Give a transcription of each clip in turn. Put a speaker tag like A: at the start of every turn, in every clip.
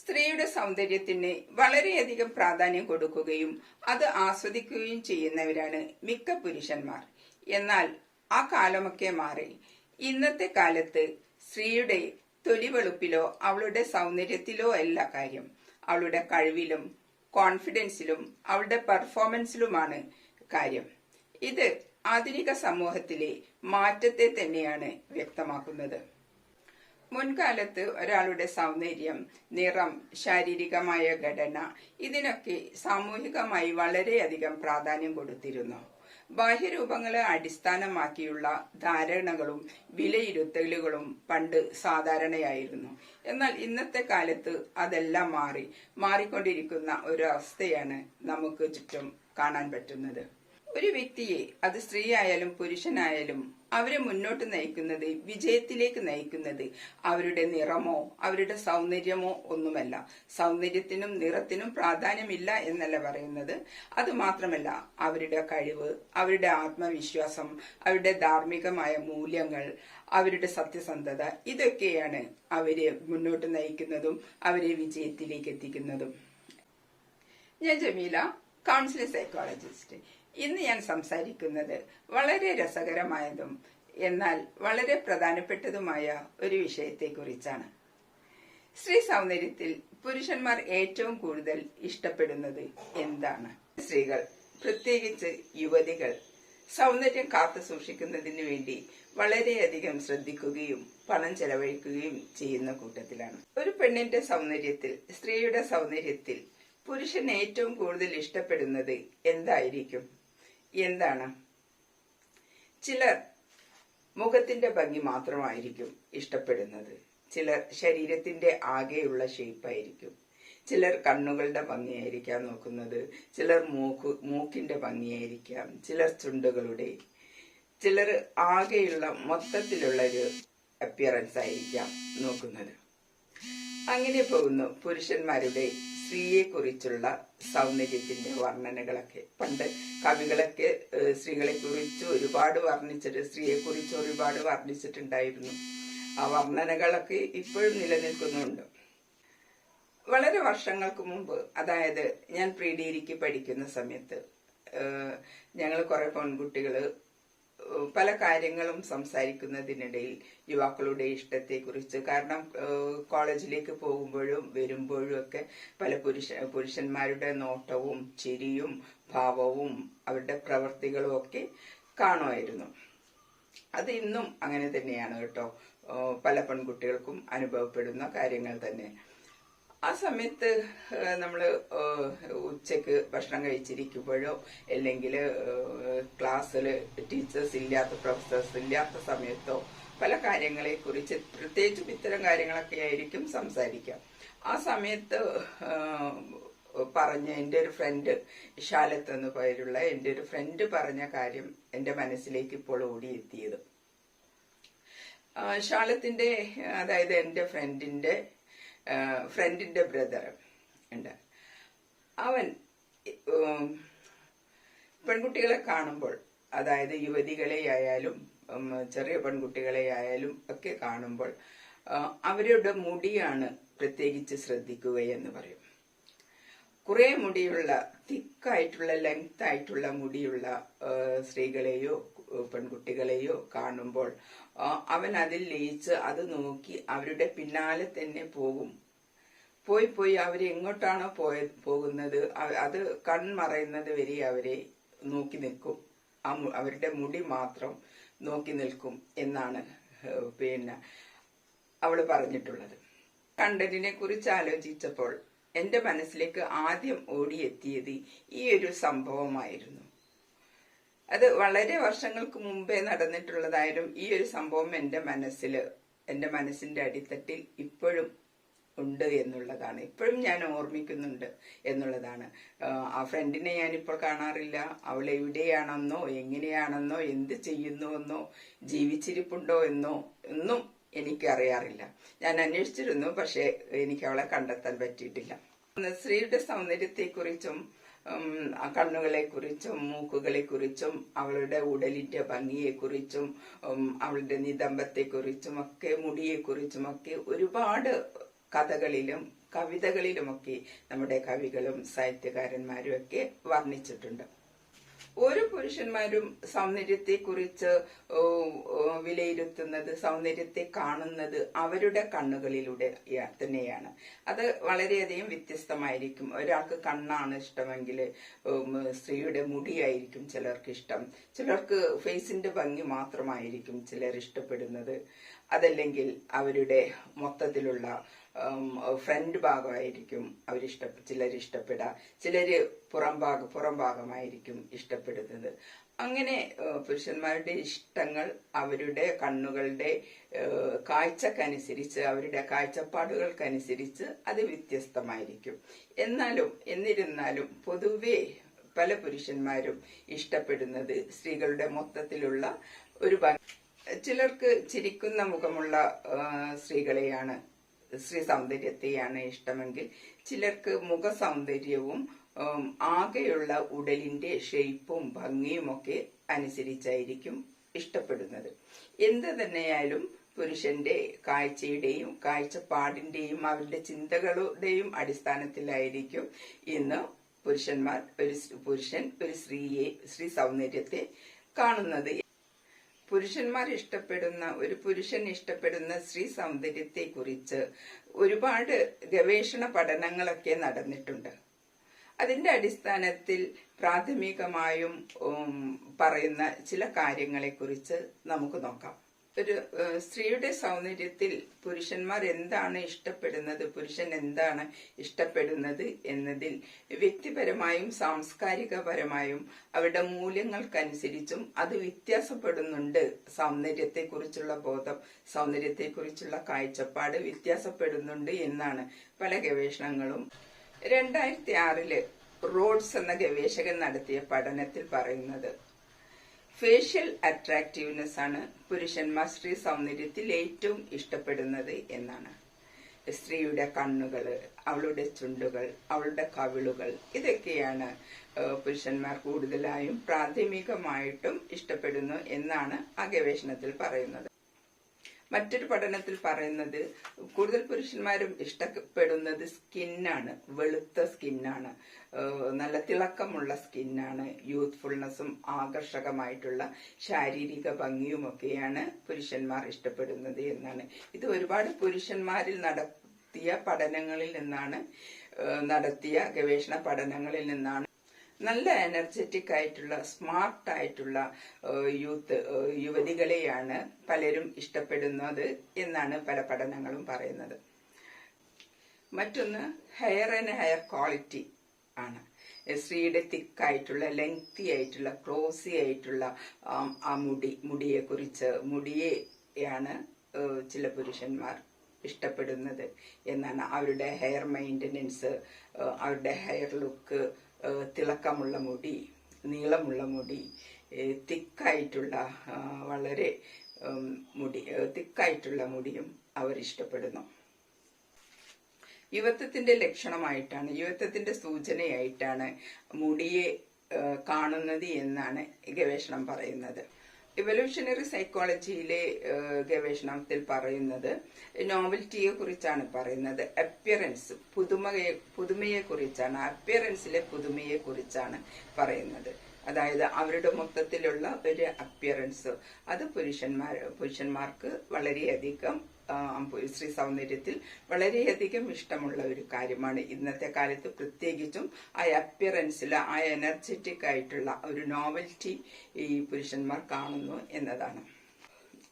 A: സ്ത്രീയുടെ സൗന്ദര്യത്തിന് വളരെയധികം പ്രാധാന്യം കൊടുക്കുകയും അത് ആസ്വദിക്കുകയും ചെയ്യുന്നവരാണ് മിക്ക പുരുഷന്മാർ. എന്നാൽ ആ കാലമൊക്കെ മാറി. ഇന്നത്തെ കാലത്ത് സ്ത്രീയുടെ തൊലിവെളുപ്പിലോ അവളുടെ സൗന്ദര്യത്തിലോ അല്ല കാര്യം. അവളുടെ കഴിവിലും കോൺഫിഡൻസിലും അവളുടെ പെർഫോമൻസിലുമാണ് കാര്യം. ഇത് ആധുനിക സമൂഹത്തിലെ മാറ്റത്തെ തന്നെയാണ് വ്യക്തമാക്കുന്നത്. മുൻകാലത്ത് ഒരാളുടെ സൗന്ദര്യം നിറം ശാരീരികമായ ഘടന ഇതിനൊക്കെ സാമൂഹികമായി വളരെയധികം പ്രാധാന്യം കൊടുത്തിരുന്നു. ബാഹ്യരൂപങ്ങളെ അടിസ്ഥാനമാക്കിയുള്ള ധാരണകളും വിലയിരുത്തലുകളും പണ്ട് സാധാരണയായിരുന്നു. എന്നാൽ ഇന്നത്തെ കാലത്ത് അതെല്ലാം മാറി മാറിക്കൊണ്ടിരിക്കുന്ന ഒരു അവസ്ഥയാണ് നമുക്ക് ചുറ്റും കാണാൻ പറ്റുന്നത്. ഒരു വ്യക്തിയെ അത് സ്ത്രീയായാലും പുരുഷനായാലും അവരെ മുന്നോട്ട് നയിക്കുന്നത് വിജയത്തിലേക്ക് നയിക്കുന്നത് അവരുടെ നിറമോ അവരുടെ സൗന്ദര്യമോ ഒന്നുമല്ല. സൗന്ദര്യത്തിനും നിറത്തിനും പ്രാധാന്യമില്ല എന്നല്ല പറയുന്നത്. അത് മാത്രമല്ല അവരുടെ കഴിവ് അവരുടെ ആത്മവിശ്വാസം അവരുടെ ധാർമ്മികമായ മൂല്യങ്ങൾ അവരുടെ സത്യസന്ധത ഇതൊക്കെയാണ് അവരെ മുന്നോട്ട് നയിക്കുന്നതും അവരെ വിജയത്തിലേക്ക് എത്തിക്കുന്നതും. ഞാൻ ജമീല കൗൺസിലിംഗ് സൈക്കോളജിസ്റ്റ് ഇന്ന് ഞാൻ സംസാരിക്കുന്നത് വളരെ രസകരമായതും എന്നാൽ വളരെ പ്രധാനപ്പെട്ടതുമായ ഒരു വിഷയത്തെക്കുറിച്ചാണ്. സ്ത്രീ സൗന്ദര്യത്തിൽ പുരുഷന്മാർ ഏറ്റവും കൂടുതൽ ഇഷ്ടപ്പെടുന്നത് എന്താണ്? സ്ത്രീകൾ പ്രത്യേകിച്ച് യുവതികൾ സൗന്ദര്യം കാത്തു സൂക്ഷിക്കുന്നതിന് വേണ്ടി വളരെയധികം ശ്രദ്ധിക്കുകയും പണം ചെലവഴിക്കുകയും ചെയ്യുന്ന കൂട്ടത്തിലാണ്. ഒരു പെണ്ണിന്റെ സൗന്ദര്യത്തിൽ സ്ത്രീയുടെ സൗന്ദര്യത്തിൽ പുരുഷൻ ഏറ്റവും കൂടുതൽ ഇഷ്ടപ്പെടുന്നത് എന്തായിരിക്കും? എന്താണ്? ചിലർ മുഖത്തിന്റെ ഭംഗി മാത്രമായിരിക്കും ഇഷ്ടപ്പെടുന്നത്. ചിലർ ശരീരത്തിന്റെ ആകെയുള്ള ഷേപ്പായിരിക്കും ചിലർ കണ്ണുകളുടെ ഭംഗിയായിരിക്കാം നോക്കുന്നത്. ചിലർ മൂക്ക് മൂക്കിന്റെ ഭംഗിയായിരിക്കാം. ചിലർ ചുണ്ടുകളുടെ. ചിലർ ആകെയുള്ള മൊത്തത്തിലുള്ള ഒരു അപ്പിയറൻസ് ആയിരിക്കാം നോക്കുന്നത്. അങ്ങനെ പോകുന്നു പുരുഷന്മാരുടെ സ്ത്രീയെ കുറിച്ചുള്ള സൗന്ദര്യത്തിന്റെ വർണനകളൊക്കെ. പണ്ട് കവികളൊക്കെ സ്ത്രീകളെക്കുറിച്ച് സ്ത്രീകളെ കുറിച്ച് ഒരുപാട് വർണിച്ചിട്ട് സ്ത്രീയെക്കുറിച്ച് ഒരുപാട് വർണിച്ചിട്ടുണ്ടായിരുന്നു. ആ വർണനകളൊക്കെ ഇപ്പോഴും നിലനിൽക്കുന്നുണ്ട്. വളരെ വർഷങ്ങൾക്ക് മുമ്പ് അതായത് ഞാൻ പ്രീ പഠിക്കുന്ന സമയത്ത് ഞങ്ങൾ കുറെ പെൺകുട്ടികൾ ഏഹ്, പല കാര്യങ്ങളും സംസാരിക്കുന്നതിനിടയിൽ യുവാക്കളുടെ ഇഷ്ടത്തെക്കുറിച്ച്. കാരണം കോളേജിലേക്ക് പോകുമ്പോഴും വരുമ്പോഴും ഒക്കെ പല പുരുഷ പുരുഷന്മാരുടെ നോട്ടവും ചിരിയും ഭാവവും അവരുടെ പ്രവർത്തികളും ഒക്കെ കാണുമായിരുന്നു. അത് ഇന്നും അങ്ങനെ തന്നെയാണ് കേട്ടോ. പല പെൺകുട്ടികൾക്കും അനുഭവപ്പെടുന്ന കാര്യങ്ങൾ തന്നെ. ആ സമയത്ത് നമ്മൾ ഉച്ചയ്ക്ക് ഭക്ഷണം കഴിച്ചിരിക്കുമ്പോഴോ അല്ലെങ്കിൽ ക്ലാസ്സിൽ ടീച്ചേഴ്സ് ഇല്ലാത്ത പ്രൊഫസേഴ്സ് ഇല്ലാത്ത സമയത്തോ പല കാര്യങ്ങളെ കുറിച്ച് പ്രത്യേകിച്ചും ഇത്തരം കാര്യങ്ങളൊക്കെ ആയിരിക്കും സംസാരിക്കാം ആ സമയത്ത് പറഞ്ഞ എന്റെ ഒരു ഫ്രണ്ട് ഇഷാലത്ത് എന്ന് പേരുള്ള എന്റെ ഒരു ഫ്രണ്ട് പറഞ്ഞ കാര്യം എന്റെ മനസ്സിലേക്ക് ഇപ്പോൾ ഓടിയെത്തിയത്. ആ, ഷാലത്തിന്റെ അതായത് എന്റെ ഫ്രണ്ടിന്റെ ഫ്രണ്ടിന്റെ ബ്രദർ ഉണ്ട്. അവൻ പെൺകുട്ടികളെ കാണുമ്പോൾ അതായത് യുവതികളെ ആയാലും ചെറിയ പെൺകുട്ടികളെ ആയാലും ഒക്കെ കാണുമ്പോൾ അവരുടെ മുടിയാണ് പ്രത്യേകിച്ച് ശ്രദ്ധിക്കുക എന്ന് പറയും. കുറെ മുടിയുള്ള തിക്കായിട്ടുള്ള ലെങ്ത് ആയിട്ടുള്ള മുടിയുള്ള സ്ത്രീകളെയോ പെൺകുട്ടികളെയോ കാണുമ്പോൾ അവൻ അതിൽ ലയിച്ച് അത് നോക്കി അവരുടെ പിന്നാലെ തന്നെ പോകും. പോയി പോയി അവർ എങ്ങോട്ടാണോ പോയ പോകുന്നത് അത് കൺമറയുന്നത് വരെ അവരെ നോക്കി നിൽക്കും. അവരുടെ മുടി മാത്രം നോക്കി നിൽക്കും എന്നാണ് പിന്നെ അവൾ പറഞ്ഞിട്ടുള്ളത്. കണ്ടന്റിനെ കുറിച്ച് ആലോചിച്ചപ്പോൾ എന്റെ മനസ്സിലേക്ക് ആദ്യം ഓടിയെത്തിയത് ഈ ഒരു സംഭവമായിരുന്നു. അത് വളരെ വർഷങ്ങൾക്ക് മുമ്പേ നടന്നിട്ടുള്ളതായാലും ഈ ഒരു സംഭവം എന്റെ മനസ്സിൽ എന്റെ മനസ്സിന്റെ അടിത്തട്ടിൽ ഇപ്പോഴും ഉണ്ട് എന്നുള്ളതാണ്. ഇപ്പോഴും ഞാൻ ഓർമ്മിക്കുന്നുണ്ട് എന്നുള്ളതാണ്. ആ ഫ്രണ്ടിനെ ഞാനിപ്പോൾ കാണാറില്ല. അവൾ എവിടെയാണെന്നോ എങ്ങനെയാണെന്നോ എന്ത് ചെയ്യുന്നുവെന്നോ ജീവിച്ചിരിപ്പുണ്ടോ എന്നോ ഒന്നും എനിക്കറിയാറില്ല. ഞാൻ അന്വേഷിച്ചിരുന്നു പക്ഷെ എനിക്ക് അവളെ കണ്ടെത്താൻ പറ്റിയിട്ടില്ല. സ്ത്രീയുടെ സൗന്ദര്യത്തെക്കുറിച്ചും കണ്ണുകളെക്കുറിച്ചും മൂക്കുകളെക്കുറിച്ചും അവളുടെ ഉടലിന്റെ ഭംഗിയെക്കുറിച്ചും കുറിച്ചും അവളുടെ നിതംബത്തെക്കുറിച്ചും ഒക്കെ മുടിയെക്കുറിച്ചും ഒക്കെ ഒരുപാട് കഥകളിലും കവിതകളിലുമൊക്കെ നമ്മുടെ കവികളും സാഹിത്യകാരന്മാരും ഒക്കെ വർണിച്ചിട്ടുണ്ട്. ഓരോ പുരുഷന്മാരും സൗന്ദര്യത്തെക്കുറിച്ച് വിലയിരുത്തുന്നത് സൗന്ദര്യത്തെ കാണുന്നത് അവരുടെ കണ്ണുകളിലൂടെ തന്നെയാണ്. അത് വളരെയധികം വ്യത്യസ്തമായിരിക്കും. ഒരാൾക്ക് കണ്ണാണ് ഇഷ്ടമെങ്കിൽ സ്ത്രീയുടെ മുടിയായിരിക്കും ചിലർക്ക് ഇഷ്ടം. ചിലർക്ക് ഫേസിന്റെ ഭംഗി മാത്രമായിരിക്കും ചിലർ ഇഷ്ടപ്പെടുന്നത്. അതല്ലെങ്കിൽ അവരുടെ മൊത്തത്തിലുള്ള ഫ്രണ്ട് ഭാഗമായിരിക്കും അവരിഷ്ട ചിലർ ഇഷ്ടപ്പെടുക ചിലര് പുറം ഭാഗം പുറം ഭാഗമായിരിക്കും ഇഷ്ടപ്പെടുന്നത്. അങ്ങനെ പുരുഷന്മാരുടെ ഇഷ്ടങ്ങൾ അവരുടെ കണ്ണുകളുടെ കാഴ്ചക്കനുസരിച്ച് അവരുടെ കാഴ്ചപ്പാടുകൾക്കനുസരിച്ച് അത് വ്യത്യസ്തമായിരിക്കും. എന്നാലും എന്നിരുന്നാലും പൊതുവെ പല പുരുഷന്മാരും ഇഷ്ടപ്പെടുന്നത് സ്ത്രീകളുടെ മൊത്തത്തിലുള്ള ഒരു ചിലർക്ക് ചിരിക്കുന്ന മുഖമുള്ള സ്ത്രീകളെയാണ് സ്ത്രീ സൗന്ദര്യത്തെയാണ് ഇഷ്ടമെങ്കിൽ ചിലർക്ക് മുഖ സൗന്ദര്യവും ആകെയുള്ള ഉടലിന്റെ ഷെയ്പ്പും ഭംഗിയും ഒക്കെ അനുസരിച്ചായിരിക്കും ഇഷ്ടപ്പെടുന്നത്. എന്ത് തന്നെയായാലും പുരുഷന്റെ കാഴ്ചയുടെയും കാഴ്ചപ്പാടിന്റെയും അവരുടെ ചിന്തകളുടെയും അടിസ്ഥാനത്തിലായിരിക്കും ഇന്ന് പുരുഷന്മാർ ഒരു പുരുഷൻ ഒരു സ്ത്രീയെ സ്ത്രീ സൗന്ദര്യത്തെ കാണുന്നത് പുരുഷന്മാർ ഇഷ്ടപ്പെടുന്ന ഒരു പുരുഷൻ ഇഷ്ടപ്പെടുന്ന സ്ത്രീ സൗന്ദര്യത്തെ കുറിച്ച് ഒരുപാട് ഗവേഷണ പഠനങ്ങളൊക്കെ നടന്നിട്ടുണ്ട്. അതിന്റെ അടിസ്ഥാനത്തിൽ പ്രാഥമികമായും പറയുന്ന ചില കാര്യങ്ങളെക്കുറിച്ച് നമുക്ക് നോക്കാം. ഒരു സ്ത്രീയുടെ സൗന്ദര്യത്തിൽ പുരുഷന്മാർ എന്താണ് ഇഷ്ടപ്പെടുന്നത്? പുരുഷൻ എന്താണ് ഇഷ്ടപ്പെടുന്നത് എന്നതിൽ വ്യക്തിപരമായും സാംസ്കാരികപരമായും അവരുടെ മൂല്യങ്ങൾക്കനുസരിച്ചും അത് വ്യത്യാസപ്പെടുന്നുണ്ട്. സൗന്ദര്യത്തെക്കുറിച്ചുള്ള ബോധം സൗന്ദര്യത്തെക്കുറിച്ചുള്ള കാഴ്ചപ്പാട് വ്യത്യാസപ്പെടുന്നുണ്ട് എന്നാണ് പല ഗവേഷണങ്ങളും. രണ്ടായിരത്തി ആറിൽ റോഡ്സ് എന്ന ഗവേഷകൻ നടത്തിയ പഠനത്തിൽ പറയുന്നത്. ഫേഷ്യൽ അട്രാക്റ്റീവ്നെസ് ആണ് പുരുഷന്മാർ സ്ത്രീ സൗന്ദര്യത്തിൽ ഏറ്റവും ഇഷ്ടപ്പെടുന്നത് എന്നാണ്. സ്ത്രീയുടെ കണ്ണുകൾ അവളുടെ ചുണ്ടുകൾ അവളുടെ കവിളുകൾ ഇതൊക്കെയാണ് പുരുഷന്മാർ കൂടുതലായും പ്രാഥമികമായിട്ടും ഇഷ്ടപ്പെടുന്നു എന്നാണ് ആ ഗവേഷണത്തിൽ പറയുന്നത്. മറ്റൊരു പഠനത്തിൽ പറയുന്നത് കൂടുതൽ പുരുഷന്മാരും ഇഷ്ടപ്പെടുന്നത് സ്കിന്നാണ്. വെളുത്ത സ്കിന്നാണ്. നല്ല തിളക്കമുള്ള സ്കിന്നാണ്. യൂത്ത്ഫുൾനെസ്സും ആകർഷകമായിട്ടുള്ള ശാരീരിക ഭംഗിയുമൊക്കെയാണ് പുരുഷന്മാർ ഇഷ്ടപ്പെടുന്നത് എന്നാണ്. ഇത് ഒരുപാട് പുരുഷന്മാരിൽ നടത്തിയ പഠനങ്ങളിൽ നിന്നാണ് നടത്തിയ ഗവേഷണ പഠനങ്ങളിൽ നിന്നാണ് നല്ല എനർജറ്റിക് ആയിട്ടുള്ള സ്മാർട്ട് ആയിട്ടുള്ള യൂത്ത് യുവതികളെയാണ് പലരും ഇഷ്ടപ്പെടുന്നത് എന്നാണ് പല പഠനങ്ങളും പറയുന്നത്. മറ്റൊന്ന് ഹെയർ ആൻഡ് ഹെയർ ക്വാളിറ്റി ആണ്. സ്ത്രീയുടെ തിക്കായിട്ടുള്ള ലെങ്തി ആയിട്ടുള്ള ക്ലോസി ആയിട്ടുള്ള ആ മുടി മുടിയെ കുറിച്ച് മുടിയെയാണ് ചില പുരുഷന്മാർ ഇഷ്ടപ്പെടുന്നത് എന്നാണ് അവരുടെ ഹെയർ മെയിന്റനൻസ് അവരുടെ ഹെയർ ലുക്ക് തിളക്കമുള്ള മുടി നീളമുള്ള മുടി തിക്കായിട്ടുള്ള വളരെ മുടി തിക്കായിട്ടുള്ള മുടിയും അവർ ഇഷ്ടപ്പെടുന്നു. യുവത്വത്തിന്റെ ലക്ഷണമായിട്ടാണ് യുവത്വത്തിന്റെ സൂചനയായിട്ടാണ് മുടിയെ കാണുന്നത് എന്നാണ് ഗവേഷണം പറയുന്നത്. ഇവല്യൂഷണറി സൈക്കോളജിയിലെ ഗവേഷണത്തിൽ പറയുന്നത് നോവൽറ്റിയെ കുറിച്ചാണ് പറയുന്നത്. അപ്പിയറൻസ് പുതുമയെ പുതുമയെ കുറിച്ചാണ് അപ്പിയറൻസിലെ പുതുമയെ കുറിച്ചാണ് പറയുന്നത്. അതായത് അവരുടെ മൊത്തത്തിലുള്ള ഒരു അപ്പിയറൻസ് അത് പുരുഷന്മാർ പുരുഷന്മാർക്ക് വളരെയധികം സ്ത്രീ സൗന്ദര്യത്തിൽ വളരെയധികം ഇഷ്ടമുള്ള ഒരു കാര്യമാണ്. ഇന്നത്തെ കാലത്ത് പ്രത്യേകിച്ചും ആ അപ്പിയറൻസിൽ ആ എനർജറ്റിക് ആയിട്ടുള്ള ഒരു നോവൽറ്റി ഈ പുരുഷന്മാർ കാണുന്നു എന്നതാണ്.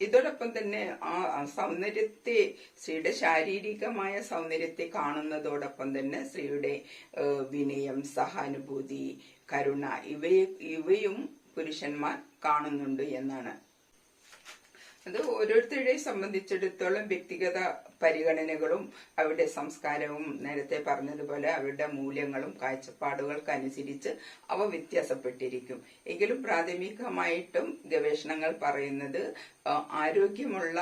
A: ഇതോടൊപ്പം തന്നെ ആ സൗന്ദര്യത്തെ സ്ത്രീയുടെ ശാരീരികമായ സൗന്ദര്യത്തെ കാണുന്നതോടൊപ്പം തന്നെ സ്ത്രീയുടെ വിനയം സഹാനുഭൂതി കരുണ ഇവയെ ഇവയും പുരുഷന്മാർ കാണുന്നുണ്ട് എന്നാണ് അത് ഓരോരുത്തരുടെയും സംബന്ധിച്ചിടത്തോളം വ്യക്തിഗത പരിഗണനകളും അവരുടെ സംസ്കാരവും നേരത്തെ പറഞ്ഞതുപോലെ അവരുടെ മൂല്യങ്ങളും കാഴ്ചപ്പാടുകൾക്കനുസരിച്ച് അവ വ്യത്യാസപ്പെട്ടിരിക്കും. എങ്കിലും പ്രാഥമികമായിട്ടും ഗവേഷണങ്ങൾ പറയുന്നത് ആരോഗ്യമുള്ള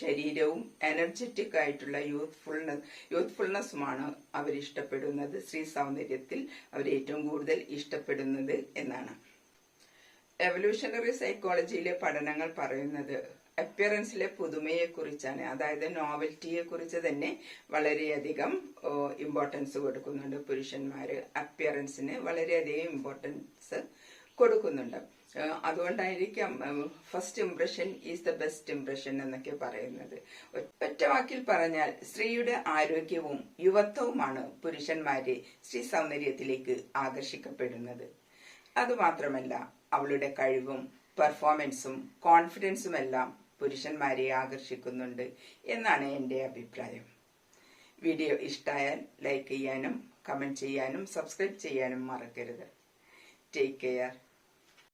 A: ശരീരവും എനർജറ്റിക് ആയിട്ടുള്ള യൂത്ത്ഫുൾനെസ് യൂത്ത്ഫുൾനെസ്സുമാണ് അവരിഷ്ടപ്പെടുന്നത്. സ്ത്രീ സൗന്ദര്യത്തിൽ അവർ ഏറ്റവും കൂടുതൽ ഇഷ്ടപ്പെടുന്നത് എന്നാണ്. എവല്യൂഷണറി സൈക്കോളജിയിലെ പഠനങ്ങൾ പറയുന്നത് അപ്പിയറൻസിലെ പുതുമയെക്കുറിച്ചാണ്. അതായത് നോവൽറ്റിയെ കുറിച്ച് തന്നെ വളരെയധികം ഇമ്പോർട്ടൻസ് കൊടുക്കുന്നുണ്ട്. പുരുഷന്മാര് അപ്പിയറൻസിന് വളരെയധികം ഇമ്പോർട്ടൻസ് കൊടുക്കുന്നുണ്ട്. അതുകൊണ്ടായിരിക്കാം first impression is the best impression എന്നൊക്കെ പറയുന്നത്. ഒറ്റ വാക്കിൽ പറഞ്ഞാൽ സ്ത്രീയുടെ ആരോഗ്യവും യുവത്വവുമാണ് പുരുഷന്മാരെ സ്ത്രീ സൗന്ദര്യത്തിലേക്ക് ആകർഷിക്കപ്പെടുന്നത്. അതുമാത്രമല്ല അവളുടെ കഴിവും പെർഫോമൻസും കോൺഫിഡൻസുമെല്ലാം പുരുഷന്മാരെ ആകർഷിക്കുന്നുണ്ട് എന്നാണ് എന്റെ അഭിപ്രായം. വീഡിയോ ഇഷ്ടമായാൽ ലൈക്ക് ചെയ്യാനും കമന്റ് ചെയ്യാനും സബ്സ്ക്രൈബ് ചെയ്യാനും മറക്കരുത്. Take care.